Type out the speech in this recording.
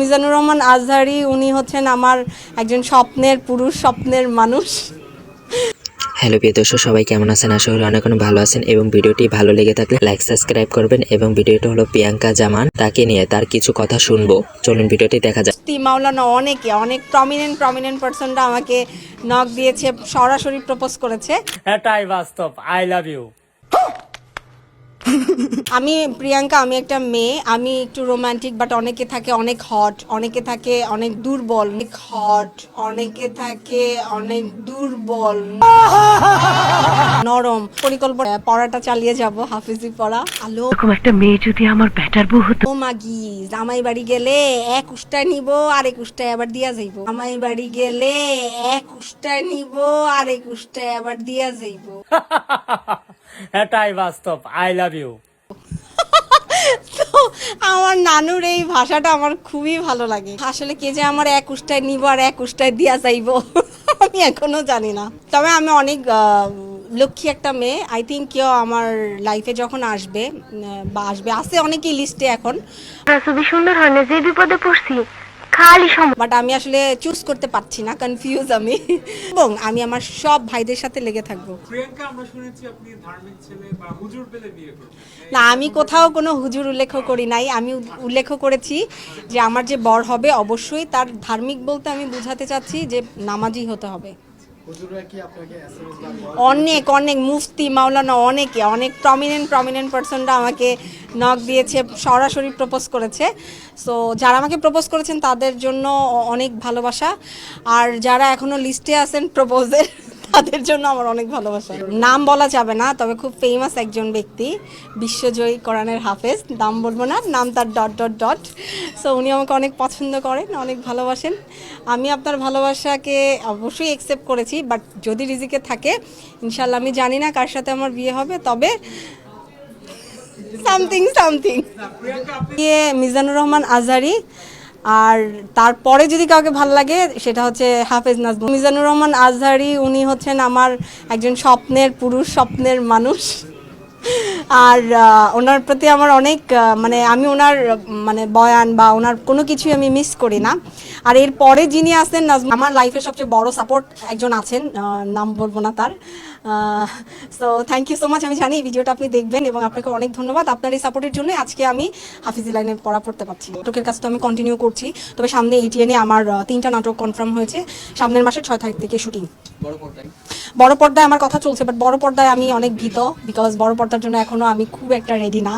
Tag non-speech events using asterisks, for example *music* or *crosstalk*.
মিজানুর রহমান আজহারি উনি হচ্ছেন আমার একজন স্বপ্নের পুরুষ স্বপ্নের মানুষ। হ্যালো প্রিয় দর্শক সবাই কেমন আছেন? আশা করি অনেক অনেক ভালো আছেন এবং ভিডিওটি ভালো লেগে থাকলে লাইক সাবস্ক্রাইব করবেন এবং ভিডিওটি হলো প্রিয়াঙ্কা জামান তাকে নিয়ে তার কিছু কথা শুনব। চলুন ভিডিওটি দেখা যাক। তি মাওলানা অনেকে অনেক প্রমিনেন্ট প্রমিনেন্ট পার্সনরা আমাকে নক দিয়েছে সরাসরি প্রপোজ করেছে। এটাই বাস্তব আই লাভ ইউ আমি প্রিয়াঙ্কা আমি একটা মেয়ে। আমি একটু রোমান্টিক বাট অনেকে থাকে অনেক হট অনেকে থাকে অনেক দুর্বল। অনেক হট অনেকে থাকে অনেক দুর্বল। নরম। পরিকল্পনা পড়াটা চালিয়ে যাব হাফিজি পড়া। আলো। এরকম একটা মেয়ে যদি আমার ব্যাটার বউ হতো? ও মাগি জামাই বাড়ি গেলে এক উষ্টায় নিব আর এক উষ্টায় আবার দিয়া যাইব। জামাই বাড়ি গেলে এক উষ্টায় নিব আর এক উষ্টায় আবার দিয়া যাইব। *laughs* এটাই বাস্তব আই লাভ ইউ তো আমার নানুর এই ভাষাটা আমার খুবই ভালো লাগে। আসলে কে যে আমার এক উষ্টায় নিব আর এক উষ্টায় দিয়া যাইব *laughs* আমি এখনও জানি না। তবে আমি অনেক আহ, লক্ষ্মী একটা মেয়ে। আই থিঙ্ক কেউ আমার লাইফে যখন আসবে বা আসবে আছে অনেকেই লিস্টে এখন। ছবি সুন্দর হয় না যে বিপদে পড়ছি। খালি সময় বাট আমি আসলে চুজ করতে পারছি না কনফিউজ আমি। এবং আমি আমার সব ভাইদের সাথে লেগে থাকব। প্রিয়াঙ্কা আমরা শুনেছি আপনি ধার্মিক ছেলে বা হুজুর পেলে বিয়ে করবেন না আমি কোথাও কোনো হুজুর উল্লেখ করি নাই। আমি উল্লেখ করেছি যে আমার যে বর হবে অবশ্যই তার ধার্মিক বলতে আমি বোঝাতে চাচ্ছি যে নামাজি হতে হবে। অনেক অনেক, মুফতি, মাওলানা, অনেকে, অনেক প্রমিনেন্ট প্রমিনেন্ট পার্সনরা আমাকে নক দিয়েছে, সরাসরি প্রপোজ করেছে। সো যারা আমাকে প্রপোজ করেছেন, তাদের জন্য অনেক ভালোবাসা। আর যারা এখনও লিস্টে আছেন প্রপোজের তাদের জন্য আমার অনেক ভালোবাসা। নাম বলা যাবে না তবে খুব ফেমাস একজন ব্যক্তি বিশ্বজয়ী কোরআনের হাফেজ। নাম বলব না নাম তার ডট ডট ডট সো উনি আমাকে অনেক পছন্দ করেন অনেক ভালোবাসেন। আমি আপনার ভালোবাসাকে অবশ্যই একসেপ্ট করেছি বাট যদি রিজিকে থাকে ইনশাল্লাহ আমি জানি না কার সাথে আমার বিয়ে হবে তবে সামথিং সামথিং ইয়ে মিজানুর রহমান আজহারি আর তারপরে যদি কাউকে ভালো লাগে, সেটা হচ্ছে হাফেজ নাজমুল। মিজানুর রহমান আজহারি, উনি হচ্ছেন আমার একজন স্বপ্নের পুরুষ, স্বপ্নের মানুষ। আর ওনার প্রতি আমার অনেক মানে আমি ওনার মানে বয়ান বা ওনার কোনো কিছুই আমি মিস করি না। আর এর পরে যিনি আসেন আমার লাইফের সবচেয়ে বড় সাপোর্ট একজন আছেন নাম বলব না তার। So thank you so much আমি জানি ভিডিওটা আপনি দেখবেন এবং আপনাকে অনেক ধন্যবাদ। আপনার এই সাপোর্টের জন্য আজকে আমি হাফিজি লাইনে পড়া পড়তে পারছি। নাটকের কাজ তো আমি কন্টিনিউ করছি। তবে সামনে এইটিএনে আমার তিনটা নাটক কনফার্ম হয়েছে। সামনের মাসের ছয় তারিখ থেকে শুটিং বড় পর্দায়? আমার কথা চলছে বাট বড় পর্দায় আমি অনেক ভীত বিকজ বড় পর্দার জন্য এখনও আমি খুব একটা রেডি না।